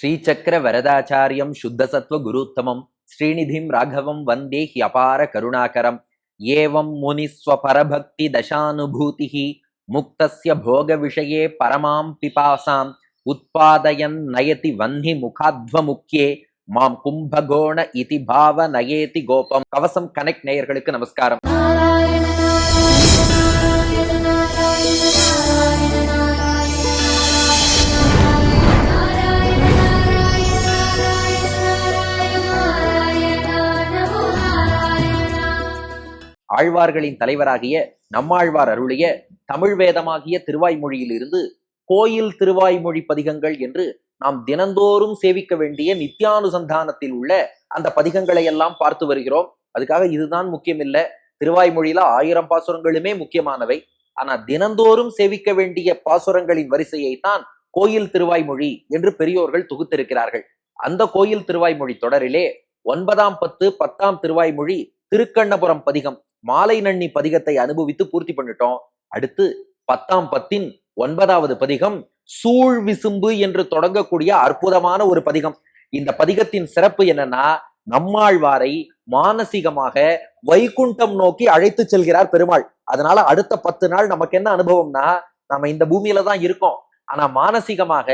ஸ்ரீசக்கர வரதாச்சாரியம் சுத்தசத்வ குருத்தமம் ஸ்ரீநிதிம் ராகவம் வந்தே ஹியபார கருணாகரம் ஏவம் முனிஸ்வபரபக்தி தசானுபூதி முக்தஸ்ய போக விஷயே பரமாம் பிபாசாம் உத்பாதயன் நயதி வன்னி முகாத்வமுக்கியே மாம் கும்பகோண இதி பாவ நயேதி கோபம். கவசம் கனெக்ட் நேயர்களுக்கு நமஸ்காரம். ஆழ்வார்களின் தலைவராகிய நம்மாழ்வார் அருளிய தமிழ் வேதமாகிய திருவாய்மொழியிலிருந்து கோயில் திருவாய்மொழி பதிகங்கள் என்று நாம் தினந்தோறும் சேவிக்க வேண்டிய நித்தியானுசந்தானத்தில் உள்ள அந்த பதிகங்களை எல்லாம் பார்த்து வருகிறோம். அதுக்காக இதுதான் முக்கியம் இல்ல திருவாய்மொழியில ஆயிரம் பாசுரங்களுமே முக்கியமானவை. ஆனா தினந்தோறும் சேவிக்க வேண்டிய பாசுரங்களின் வரிசையை தான் கோயில் திருவாய்மொழி என்று பெரியோர்கள் தொகுத்திருக்கிறார்கள். அந்த கோயில் திருவாய்மொழி தொடரிலே ஒன்பதாம் பத்து பத்தாம் திருவாய்மொழி திருக்கண்ணபுரம் பதிகம் மாலை நன்னி பதிகத்தை அனுபவித்து பூர்த்தி பண்ணிட்டோம். அடுத்து பத்தாம் பத்தின் ஒன்பதாவது பதிகம் சூழ் விசும்பு என்று தொடங்கக்கூடிய அற்புதமான ஒரு பதிகம். இந்த பதிகத்தின் சிறப்பு என்னன்னா நம்மாழ்வாரை மானசீகமாக வைகுண்டம் நோக்கி அழைத்து செல்கிறார் பெருமாள். அதனால அடுத்த பத்து நாள் நமக்கு என்ன அனுபவம்னா நம்ம இந்த பூமியில தான் இருக்கோம். ஆனா மானசீகமாக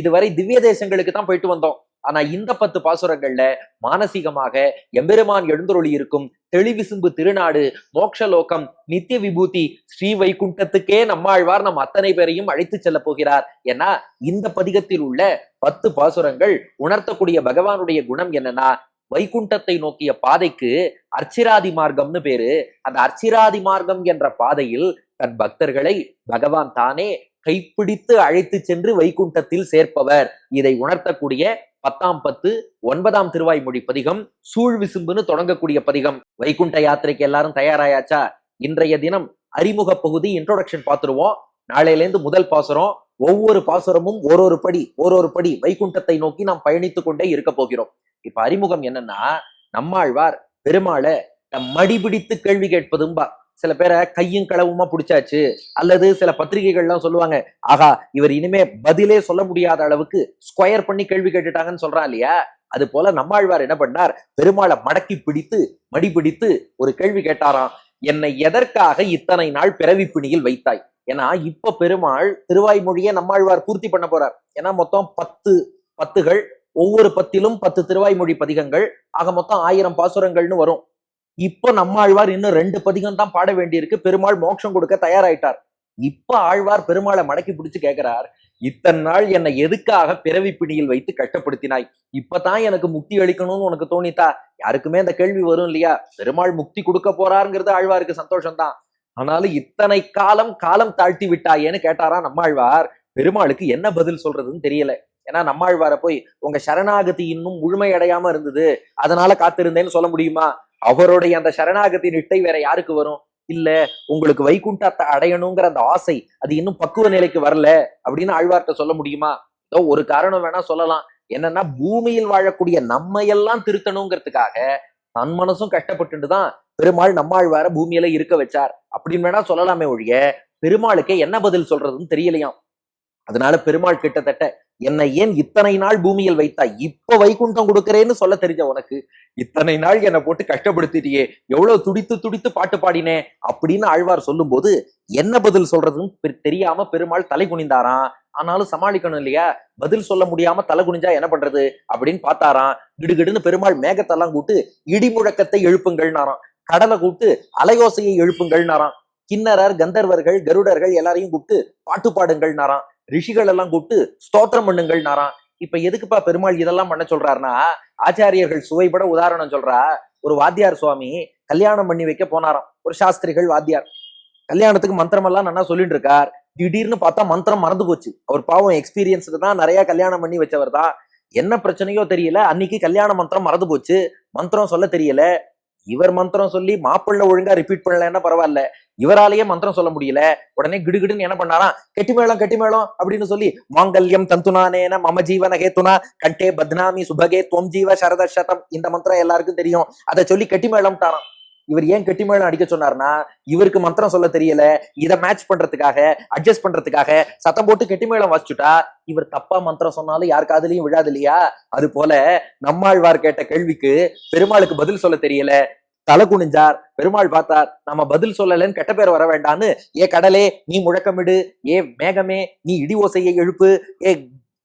இதுவரை திவ்ய தேசங்களுக்கு தான் போயிட்டு வந்தோம். ஆனா இந்த பத்து பாசுரங்கள்ல மானசீகமாக எம்பெருமான் எழுந்தருளி இருக்கும் தெளிவிசும்பு திருநாடு மோக்ஷலோகம் நித்திய விபூதி ஸ்ரீ வைகுண்டத்துக்கே நம்மாழ்வார் நம் அத்தனை பேரையும் அழைத்து செல்ல போகிறார். ஏன்னா இந்த பதிகத்தில் உள்ள பத்து பாசுரங்கள் உணர்த்தக்கூடிய பகவானுடைய குணம் என்னன்னா வைகுண்டத்தை நோக்கிய பாதைக்கு அர்ச்சிராதி மார்க்கம்னு பேரு. அந்த அர்ச்சிராதி மார்க்கம் என்ற பாதையில் தன் பக்தர்களை பகவான் தானே கைப்பிடித்து அழைத்து சென்று வைகுண்டத்தில் சேர்ப்பவர். இதை உணர்த்தக்கூடிய பத்தாம் பத்து ஒன்பதாம் திருவாய்மொழி பதிகம் சூழ் விசும்புன்னு தொடங்கக்கூடிய பதிகம். வைகுண்ட யாத்திரைக்கு எல்லாரும் தயாராயாச்சா? இன்றைய தினம் அறிமுக பகுதி இன்ட்ரோடக்ஷன் பார்த்துருவோம். நாளையிலேருந்து முதல் பாசுரம். ஒவ்வொரு பாசுரமும் ஒரு ஒரு படி ஒரு ஒரு படி வைகுண்டத்தை நோக்கி நாம் பயணித்துக் கொண்டே இருக்க போகிறோம். இப்ப அறிமுகம் என்னன்னா நம்மாழ்வார் பெருமாளை மடிபிடித்து கேள்வி கேட்பதும்பா. சில பேரை கையும் களவுமா பிடிச்சாச்சு. அல்லது சில பத்திரிகைகள்லாம் சொல்லுவாங்க ஆகா இவர் இனிமே பதிலே சொல்ல முடியாத அளவுக்கு ஸ்கொயர் பண்ணி கேள்வி கேட்டுட்டாங்கன்னு சொல்றான் இல்லையா? அது போல நம்மாழ்வார் என்ன பண்ணார்? பெருமாளை மடக்கி பிடித்து மடி பிடித்து ஒரு கேள்வி கேட்டாராம் என்னை எதற்காக இத்தனை நாள் பிறவி பிணியில் வைத்தாய்? ஏன்னா இப்ப பெருமாள் திருவாய்மொழியை நம்மாழ்வார் பூர்த்தி பண்ண போறார். ஏன்னா மொத்தம் பத்து பத்துகள் ஒவ்வொரு பத்திலும் பத்து திருவாய்மொழி பதிகங்கள் ஆக மொத்தம் ஆயிரம் பாசுரங்கள்னு வரும். இப்போ நம்ம ஆழ்வார் இன்னும் ரெண்டு பதிகம் தான் பாட வேண்டியிருக்கு. பெருமாள் மோட்சம் கொடுக்க தயாராயிட்டார். இப்ப ஆழ்வார் பெருமாளை மடக்கி பிடிச்சு கேட்கிறார் இத்தனை நாள் என்னை எதுக்காக பிறவி பிணியில் வைத்து கஷ்டப்படுத்தினாய்? இப்பதான் எனக்கு முக்தி அளிக்கணும்னு உனக்கு தோணித்தா? யாருக்குமே அந்த கேள்வி வரும் இல்லையா? பெருமாள் முக்தி கொடுக்க போறாருங்கிறது ஆழ்வாருக்கு சந்தோஷம்தான். ஆனாலும் இத்தனை காலம் காலம் தாழ்த்தி விட்டாயேன்னு கேட்டாரா நம்மாழ்வார் பெருமாளுக்கு என்ன பதில் சொல்றதுன்னு தெரியல. ஏன்னா நம்மாழ்வார போய் உங்க சரணாகதி இன்னும் முழுமையடையாம இருந்தது. அதனால காத்திருந்தேன்னு சொல்ல முடியுமா? அவருடைய அந்த சரணாகதி நிட்டை வேற யாருக்கு வரும்? இல்ல உங்களுக்கு வைகுண்டத்தை அடையணுங்கிற அந்த ஆசை அது இன்னும் பக்குவ நிலைக்கு வரல அப்படின்னு ஆழ்வார்ட்ட சொல்ல முடியுமா? ஏதோ ஒரு காரணம் வேணா சொல்லலாம். என்னன்னா பூமியில் வாழக்கூடிய நம்ம எல்லாம் திருத்தணுங்கிறதுக்காக தன் மனசும் கஷ்டப்பட்டு தான் பெருமாள் நம்மாழ்வார பூமியில இருக்க வச்சார் அப்படின்னு வேணா சொல்லலாமே ஒழிய பெருமாளுக்கே என்ன பதில் சொல்றதுன்னு தெரியலையாம். அதனால பெருமாள் கிட்டத்தட்ட என்னை ஏன் இத்தனை நாள் பூமியில் வைத்தா இப்ப வைகுண்டம் கொடுக்கறேன்னு சொல்ல தெரிஞ்ச உனக்கு இத்தனை நாள் என்னை போட்டு கஷ்டப்படுத்திட்டியே எவ்வளவு துடித்து துடித்து பாட்டு பாடினே அப்படின்னு ஆழ்வார் சொல்லும்போது என்ன பதில் சொல்றதுன்னு தெரியாம பெருமாள் தலை குனிந்தாராம். ஆனாலும் சமாளிக்கணும் இல்லையா? பதில் சொல்ல முடியாம தலை குனிஞ்சா என்ன பண்றது? அப்படின்னு பார்த்தாராம். கிடுகிடுன்னு பெருமாள் மேகத்தெல்லாம் கூட்டு இடி முழக்கத்தை எழுப்புங்கள்னாராம். கடலை கூப்பிட்டு அலையோசையை எழுப்புங்கள்னாராம். கிண்ணறர் கந்தர்வர்கள் கருடர்கள் எல்லாரையும் கூப்பிட்டு பாட்டு பாடுங்கள்னாராம் ரிஷிகள் எல்லாம் கூப்பிட்டு ஸ்தோத்திரம் பண்ணுங்கள் நாராம் இப்ப எதுக்குப்பா பெருமாள் இதெல்லாம் பண்ண சொல்றாருன்னா ஆச்சாரியர்கள் சுவைபட உதாரணம் சொல்றா. ஒரு வாத்தியார் சுவாமி கல்யாணம் பண்ணி வைக்க போனாராம். ஒரு சாஸ்திரிகள் வாத்தியார். கல்யாணத்துக்கு மந்திரம் எல்லாம் நல்லா சொல்லிட்டு இருக்கார் திடீர்னு பார்த்தா மந்திரம் மறந்து போச்சு. அவர் பாவம் எக்ஸ்பீரியன்ஸ்டு தான் நிறைய கல்யாணம் பண்ணி வச்சவர் தான். என்ன பிரச்சனையோ தெரியல. அன்னைக்கு கல்யாண மந்திரம் மறந்து போச்சு. மந்திரம் சொல்ல தெரியல. இவர் மந்திரம் சொல்லி மாப்பிள்ளை ஒழுங்கா ரிப்பீட் பண்ணலன்னா பரவாயில்ல. இவராலேயே மந்திரம் சொல்ல முடியல. உடனே கிடுகிடுன்னு என்ன பண்ணாராம்? கெட்டி மேளம் கெட்டி மேளம் அப்படின்னு சொல்லி மாங்கல்யம் தந்துனானேன மம ஜீவன கேத்துனா கண்டே பத்னாமி சுபகே துவம் ஜீவ சரத சதம் இந்த மந்திரம் எல்லாருக்கும் தெரியும். அதை சொல்லி கெட்டி மேளம் இவர் ஏன் கெட்டிமேளம் அடிக்க சொன்னார்னா இவருக்கு மந்திரம் சொல்ல தெரியல. இதை மேட்ச் பண்றதுக்காக அட்ஜஸ்ட் பண்றதுக்காக சத்தம் போட்டு கெட்டிமேளம் வாசிச்சுட்டா இவர் தப்பா மந்திரம் சொன்னாலும் யார் காதுலயும் விழாது இல்லையா? அது போல நம்மாழ்வார் கேட்ட கேள்விக்கு பெருமாளுக்கு பதில் சொல்ல தெரியல. தலை குனிஞ்சார் பெருமாள் பார்த்தார் நம்ம பதில் சொல்லலன்னு கெட்ட பேர் வர வேண்டான்னு. ஏ கடலே நீ முழக்கமிடு. ஏ மேகமே நீ இடி ஓசையை எழுப்பு. ஏ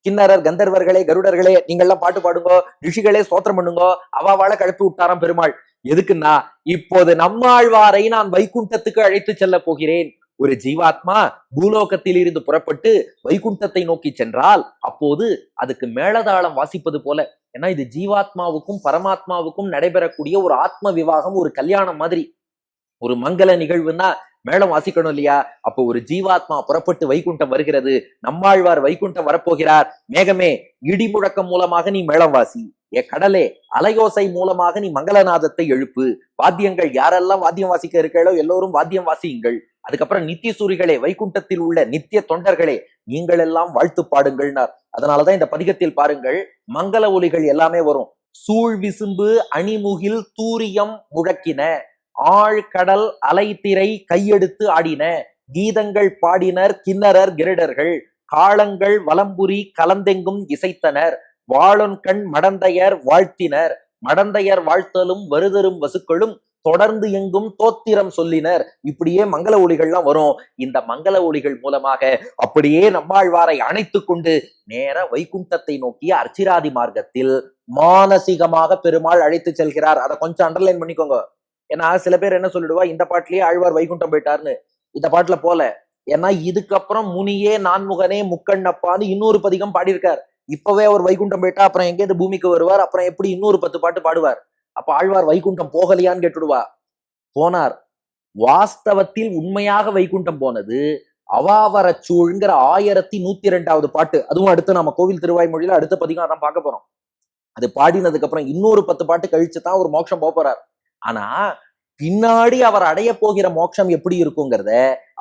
கிண்ணறர் கந்தர்வர்களே கருடர்களே நீங்கள்லாம் பாட்டு பாடுங்கோ. ரிஷிகளே ஸ்தோத்திரம் பண்ணுங்கோ. அவாவால கழுப்பி விட்டாராம் பெருமாள். எதுக்குன்னா இப்போது நம்மாழ்வாரை நான் வைகுண்டத்துக்கு அழைத்து செல்ல போகிறேன். ஒரு ஜீவாத்மா பூலோகத்தில் இருந்து புறப்பட்டு வைகுண்டத்தை நோக்கி சென்றால் அப்போது அதுக்கு மேலதாளம் வாசிப்பது போல. ஏன்னா இது ஜீவாத்மாவுக்கும் பரமாத்மாவுக்கும் நடைபெறக்கூடிய ஒரு ஆத்ம விவாகம் ஒரு கல்யாணம் மாதிரி. ஒரு மங்கள நிகழ்வுன்னா மேளம் வாசிக்கணும் இல்லையா? அப்போ ஒரு ஜீவாத்மா புறப்பட்டு வைகுண்டம் வருகிறது. நம்மாழ்வார் வைகுண்டம் வரப்போகிறார். மேகமே இடி முழக்கம் மூலமாக நீ மேளம் வாசி. ஏ கடலே அலையோசை மூலமாக நீ மங்களநாதத்தை எழுப்பு. வாத்தியங்கள் யாரெல்லாம் வாத்தியம் வாசிக்க இருக்கீங்களோ எல்லோரும் வாத்தியம் வாசியுங்கள். அதுக்கப்புறம் நித்திய சூரிகளே வைகுண்டத்தில் உள்ள நித்திய தொண்டர்களே நீங்கள் எல்லாம் வாழ்த்து பாடுங்கள்னார். அதனாலதான் இந்த பதிகத்தில் பாருங்கள் மங்கள ஒலிகள் எல்லாமே வரும். சூழ் விசும்பு அணிமுகில் தூரியம் முழக்கின. ஆழ்கடல் அலைத்திரை கையெடுத்து ஆடின. கீதங்கள் பாடினர் கிண்ணறர் கிருடர்கள். காலங்கள் வலம்புரி கலந்தெங்கும் இசைத்தனர். வாழொன்கண் மடந்தையர் வாழ்த்தினர். மடந்தையர் வாழ்த்தலும் வருதரும் வசுக்களும் தொடர்ந்து எங்கும் தோத்திரம் சொல்லினர். இப்படியே மங்கள ஒளிகள்லாம் வரும். இந்த மங்கள ஒளிகள் மூலமாக அப்படியே நம்மாழ்வாரை அணைத்து கொண்டு நேர வைகுண்டத்தை நோக்கிய அர்ச்சிராதி மார்க்கத்தில் மானசீகமாக பெருமாள் அழைத்து செல்கிறார். அதை கொஞ்சம் அண்டர்லைன் பண்ணிக்கோங்க. ஏன்னா சில பேர் என்ன சொல்லிடுவா? இந்த பாட்டிலேயே ஆழ்வார் வைகுண்டம் போயிட்டாருன்னு. இந்த பாட்டுல போல. ஏன்னா இதுக்கப்புறம் முனியே நான்முகனே முக்கண்ணப்பான்னு இன்னொரு பதிகம் பாடியிருக்கார். இப்பவே அவர் வைகுண்டம் போயிட்டா அப்புறம் எங்கேருந்து பூமிக்கு வருவார்? அப்புறம் எப்படி இன்னொரு பத்து பாட்டு பாடுவார்? அப்ப ஆழ்வார் வைகுண்டம் போகலையான்னு கேட்டுடுவா. போனார். வாஸ்தவத்தில் உண்மையாக வைகுண்டம் போனது அவாவரச்சூழ்ங்கிற ஆயிரத்தி நூத்தி ரெண்டாவது பாட்டு. அதுவும் அடுத்து நம்ம கோவில் திருவாய்மொழியில அடுத்த பதிகம் அதான் பார்க்க போறோம். அது பாடினதுக்கு அப்புறம் இன்னொரு பத்து பாட்டு கழிச்சு தான் ஒரு மோட்சம் போக போறார். ஆனா பின்னாடி அவர் அடைய போகிற மோட்சம் எப்படி இருக்குங்கிறத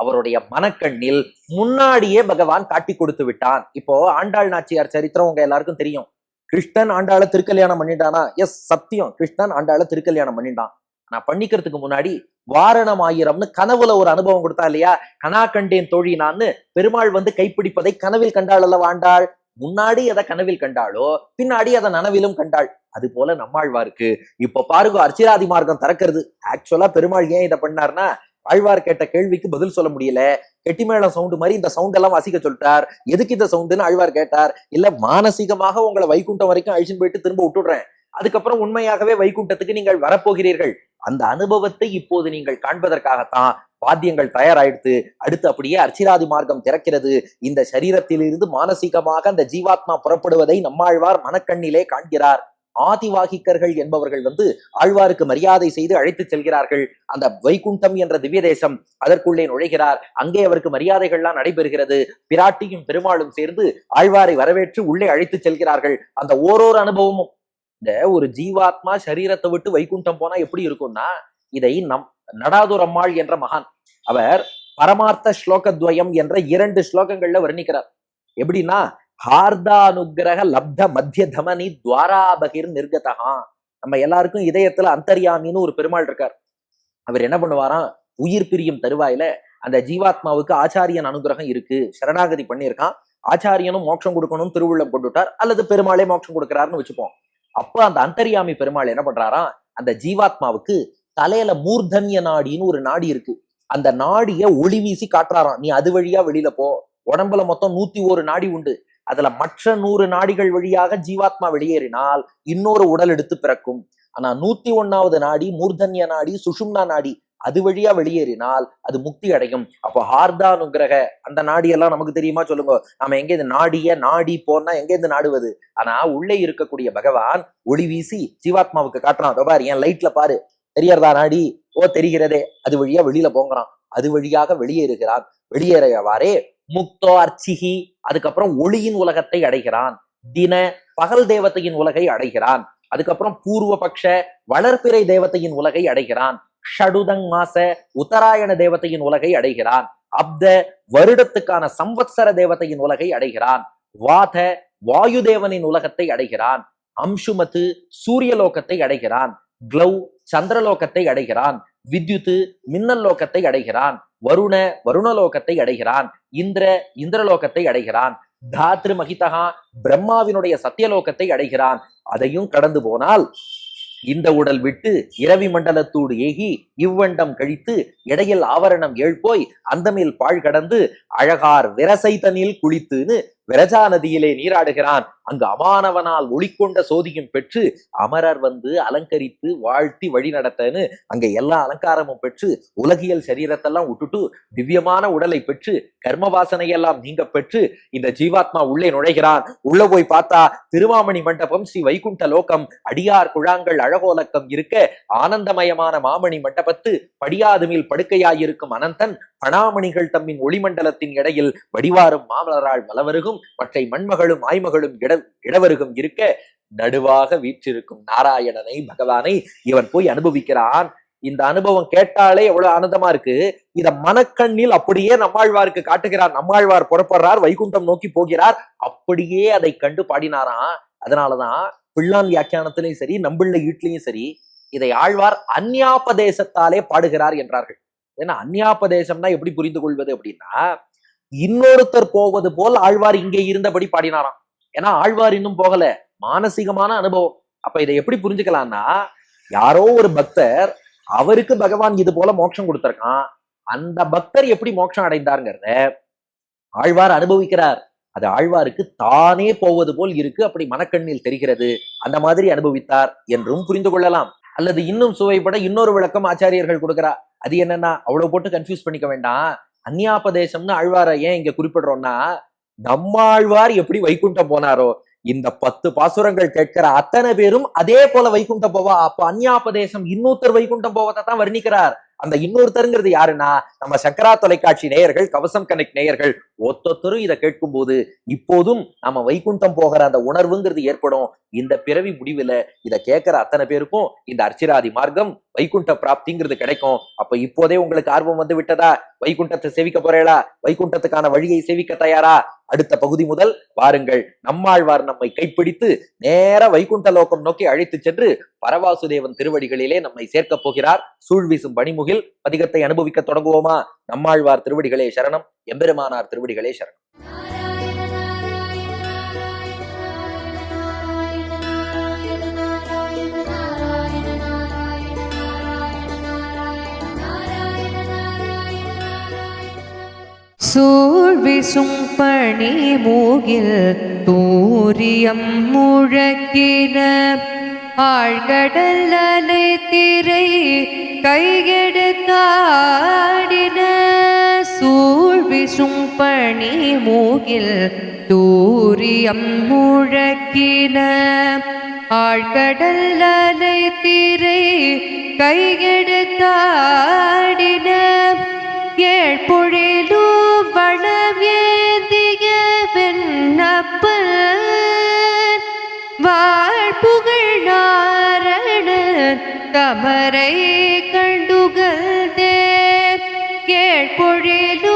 அவருடைய மனக்கண்ணில் முன்னாடியே பகவான் காட்டி கொடுத்து விட்டான். இப்போ ஆண்டாள் நாச்சியார் சரித்திரம் உங்க எல்லாருக்கும் தெரியும். கிருஷ்ணன் ஆண்டாள திருக்கல்யாணம் பண்ணிட்டானா? எஸ் சத்தியம். கிருஷ்ணன் ஆண்டாள திருக்கல்யாணம் பண்ணிட்டான். ஆனா பண்ணிக்கிறதுக்கு முன்னாடி வாரணம் ஆயிரம்னு கனவுல ஒரு அனுபவம் கொடுத்தா இல்லையா? கனா கண்டேன் தோழி நான்னு பெருமாள் வந்து கைப்பிடிப்பதை கனவில் கண்டாள் அல்லவா ஆண்டாள்? முன்னாடி எதை கனவில் கண்டாளோ பின்னாடி அதை நனவிலும் கண்டாள். அது போல நம்மாழ்வாருக்கு. இப்ப பாருங்க அர்ச்சிராதி மார்க்கம் திறக்கிறது. ஆக்சுவலா பெருமாள் ஏன் இதை பண்ணார்னா ஆழ்வார் கேட்ட கேள்விக்கு பதில் சொல்ல முடியல. கெட்டிமேளம் சவுண்டு மாதிரி இந்த சவுண்ட் எல்லாம் வாசிக்க சொல்லிட்டார். எதுக்கு இந்த சவுண்டுன்னு ஆழ்வார் கேட்டார். இல்ல மானசீகமாக உங்களை வைகுண்டம் வரைக்கும் அழிச்சுன்னு போயிட்டு திரும்ப விட்டுடுறேன். அதுக்கப்புறம் உண்மையாகவே வைகுண்டத்துக்கு நீங்கள் வரப்போகிறீர்கள். அந்த அனுபவத்தை இப்போது நீங்கள் காண்பதற்காகத்தான் வாத்தியங்கள் தயாராயிடுத்து அடுத்து அப்படியே அர்ச்சிராதி மார்க்கம் திறக்கிறது. இந்த சரீரத்திலிருந்து மானசீகமாக அந்த ஜீவாத்மா புறப்படுவதை நம்மாழ்வார் மனக்கண்ணிலே காண்கிறார். ஆதிவாகிக்கர்கள் என்பவர்கள் வந்து ஆழ்வாருக்கு மரியாதை செய்து அழைத்து செல்கிறார்கள். அந்த வைகுண்டம் என்ற திவ்ய தேசம் அதற்குள்ளே நுழைகிறார். அங்கே அவருக்கு மரியாதைகள்லாம் நடைபெறுகிறது. பிராட்டியும் பெருமாளும் சேர்ந்து ஆழ்வாரை வரவேற்று உள்ளே அழைத்து செல்கிறார்கள். அந்த ஓரோரு அனுபவமும் இந்த ஒரு ஜீவாத்மா சரீரத்தை விட்டு வைகுண்டம் போனா எப்படி இருக்கும்னா இதை நம் நடாதுரம்மாள் என்ற மகான் அவர் பரமார்த்த ஸ்லோகத்வயம் என்ற இரண்டு ஸ்லோகங்கள்ல வர்ணிக்கிறார். எப்படின்னா ஹார்தானுகிரக லப்த மத்திய தமனி துவாராபகிர் நிர்கதகா நம்ம எல்லாருக்கும் இதயத்துல அந்தர்யாமின்னு ஒரு பெருமாள் இருக்கார். அவர் என்ன பண்ணுவாராம்? உயிர் பிரியும் தருவாயில அந்த ஜீவாத்மாவுக்கு ஆச்சாரியன் அனுகிரகம் இருக்கு சரணாகதி பண்ணியிருக்கான். ஆச்சாரியனும் மோட்சம் கொடுக்கணும் திருவுள்ளம் கொண்டுட்டார் அல்லது பெருமாளே மோட்சம் கொடுக்கிறாருன்னு வச்சுப்போம். அப்ப அந்த அந்தரியாமி பெருமாள் என்ன பண்றாராம் அந்த ஜீவாத்மாவுக்கு தலையில மூர்தன்ய நாடின்னு ஒரு நாடி இருக்கு. அந்த நாடிய ஒளி வீசி காட்டுறாராம். நீ அது வழியா வெளியில போ. உடம்புல மொத்தம் நூத்தி ஒரு நாடி உண்டு. அதுல மற்ற நூறு நாடிகள் வழியாக ஜீவாத்மா வெளியேறினால் இன்னொரு உடல் எடுத்து பிறக்கும். ஆனா நூத்தி ஒன்னாவது நாடி மூர்தன்ய நாடி சுஷும்னா நாடி அது வழியா வெளியேறினால் அது முக்தி அடையும். அப்போ ஹார்தானுகிரக அந்த நாடியெல்லாம் நமக்கு தெரியுமா? சொல்லுங்க. நாம எங்க நாடிய நாடி போனா எங்க இருந்து நாடுவது? ஆனா உள்ளே இருக்கக்கூடிய பகவான் ஒளி வீசி ஜீவாத்மாவுக்கு காட்டுறான். அதோ பாரு என் லைட்ல பாரு. தெரியறதா நாடி? ஓ தெரிகிறதே. அது வழியா வெளியில போங்கிறான். அது வழியாக வெளியேறுகிறான். வெளியேறவாறே முக்தோ அர்ச்சிகி அதுக்கப்புறம் ஒளியின் உலகத்தை அடைகிறான். தின பகல் தேவத்தையின் உலகை அடைகிறான். அதுக்கப்புறம் பூர்வ பக்ஷ வளர்பிறை தேவதையின் உலகை அடைகிறான். ஷடுதங் மாச உத்தராயண தேவதையின் உலகை அடைகிறான். அப்த வருடத்துக்கான சம்வத்சர தேவதையின் உலகை அடைகிறான். வாத வாயு தேவனின் உலகத்தை அடைகிறான். அம்சுமத்து சூரியலோகத்தை அடைகிறான். க்ளவ் சந்திரலோகத்தை அடைகிறான். வித்யுத்து மின்னல் லோகத்தை அடைகிறான். வருண வருணலோகத்தை அடைகிறான். இந்திர இந்திரலோகத்தை அடைகிறான். தாத்ரு மகிதகா பிரம்மாவினுடைய சத்தியலோகத்தை அடைகிறான். அதையும் கடந்து போனால் இந்த உடல் விட்டு இரவி மண்டலத்தூடு ஏகி இவ்வண்டம் கழித்து இடையில் ஆவரணம் ஏழ்போய் அந்தமேல் பாழ் கடந்து அழகார் விரசை தனியில் குளித்துன்னு விரஜா நதியிலே நீராடுகிறான். அங்கு அமானவனால் ஒளிக்கொண்ட சோதியும் பெற்று அமரர் வந்து அலங்கரித்து வாழ்த்தி வழி நடத்தன்னு அங்க எல்லா அலங்காரமும் பெற்று உலகியல் சரீரத்தெல்லாம் விட்டுட்டு திவ்யமான உடலை பெற்று கர்ம வாசனையெல்லாம் நீங்க பெற்று இந்த ஜீவாத்மா உள்ளே நுழைகிறான் உள்ள போய் பார்த்தா திருவாமணி மண்டபம் ஸ்ரீ வைகுண்ட லோகம். அடியார் குழாங்கள் அழகோலக்கம் இருக்க ஆனந்தமயமான மாமணி மண்டபத்து படியாதுமில் படுக்கையாயிருக்கும் அனந்தன் பணாமணிகள் தம்மின் ஒளிமண்டலத்தின் இடையில் வடிவாரும் மாமலரால் மலவருகும். மற்றை மண்மகளும் ஆய்மகளும் இட இட இடவருகம் இருக்க நடுவாக வீற்றிருக்கும் நாராயணனை பகவானை இவன் போய் அனுபவிக்கிறான். இந்த அனுபவம் கேட்டாலே எவ்வளவு ஆனந்தமா இருக்கு. இத மனக்கண்ணில் அப்படியே நம்மாழ்வாருக்கு காட்டுகிறார். நம்மாழ்வார் புறப்படுறார் வைகுண்டம் நோக்கி போகிறார். அப்படியே அதை கண்டு பாடினாராம். அதனாலதான் பிள்ளான் வியாக்கியானத்திலையும் சரி நம்பிள்ள ஈட்லையும் சரி இதை ஆழ்வார் அந்யாபதேசத்தாலே பாடுகிறார் என்றார்கள். ஏன்னா அந்யாபதேசம்னா எப்படி புரிந்து கொள்வது அப்படின்னா இன்னொருத்தர் போவது போல் ஆழ்வார் இங்கே இருந்தபடி பாடினாராம். ஏன்னா ஆழ்வார் இன்னும் போகல. மானசீகமான அனுபவம். அப்ப இதை எப்படி புரிஞ்சுக்கலாம்னா யாரோ ஒரு பக்தர் அவருக்கு பகவான் இது போல மோட்சம் கொடுத்திருக்கான். அந்த பக்தர் எப்படி மோட்சம் அடைந்தாருங்கிறத ஆழ்வார் அனுபவிக்கிறார். அது ஆழ்வாருக்கு தானே போவது போல் இருக்கு அப்படி மனக்கண்ணில் தெரிகிறது. அந்த மாதிரி அனுபவித்தார் என்றும் புரிந்து கொள்ளலாம். அல்லது இன்னும் சுவைப்பட இன்னொரு விளக்கம் ஆச்சாரியர்கள் கொடுக்கிறா. அது என்னன்னா அவ்வளவு போட்டு கன்ஃபியூஸ் பண்ணிக்க வேண்டாம். அந்நியாபதேசம்னு ஆழ்வாரை ஏன் இங்க குறிப்பிடுறோம்னா நம்மாழ்வார் எப்படி வைகுண்டம் போனாரோ இந்த பத்து பாசுரங்கள் கேட்கிற அத்தனை பேரும் அதே போல வைகுண்டம் போவா. அப்ப அந்யாபதேசம் இன்னொருத்தர் வைகுண்டம் போவதை தான் வர்ணிக்கிறார். அந்த இன்னொருத்தருங்கிறது யாருன்னா நம்ம சங்கரா தொலைக்காட்சி நேயர்கள் கவசம் கனெக்ட் நேயர்கள் ஒத்தொத்தரும் இதை கேட்கும் போது இப்போதும் நம்ம வைகுண்டம் போகிற அந்த உணர்வுங்கிறது ஏற்படும். இந்த பிறவி முடிவுல இதை கேட்கிற அத்தனை பேருக்கும் இந்த அர்ச்சிராதி மார்க்கம் வைகுண்ட பிராப்திங்கிறது கிடைக்கும். அப்ப இப்போதே உங்களுக்கு ஆர்வம் வந்து விட்டதா? வைகுண்டத்தை சேவிக்க போறேளா வைகுண்டத்துக்கான வழியை சேவிக்க தயாரா? அடுத்த பகுதி முதல் வாருங்கள். நம்மாழ்வார் நம்மை கைப்பிடித்து நேர வைகுண்ட லோகம் நோக்கி அழைத்து சென்று பரவாசுதேவன் திருவடிகளிலே நம்மை சேர்க்கப் போகிறார். சூழ்வீசும் பணிமுகில் பதிகத்தை அனுபவிக்க தொடங்குவோமா? நம்மாழ்வார் திருவடிகளே சரணம். எம்பெருமானார் திருவடிகளே சரணம். சூழ்விசும் பணி மூகில் தூரியம் முழக்கின. ஆழ்கடல் அலை திரை கையெடுத்தாடின சூழ்விசும் பணி மூகில் தூரியம் முழக்கின. ஆழ்கடல் அலை திரை வெண்ணப்பன் வாழ்புகழ் நாரணர் தமரை கண்டுகழ்ந்தே ஏழ்பொழிலு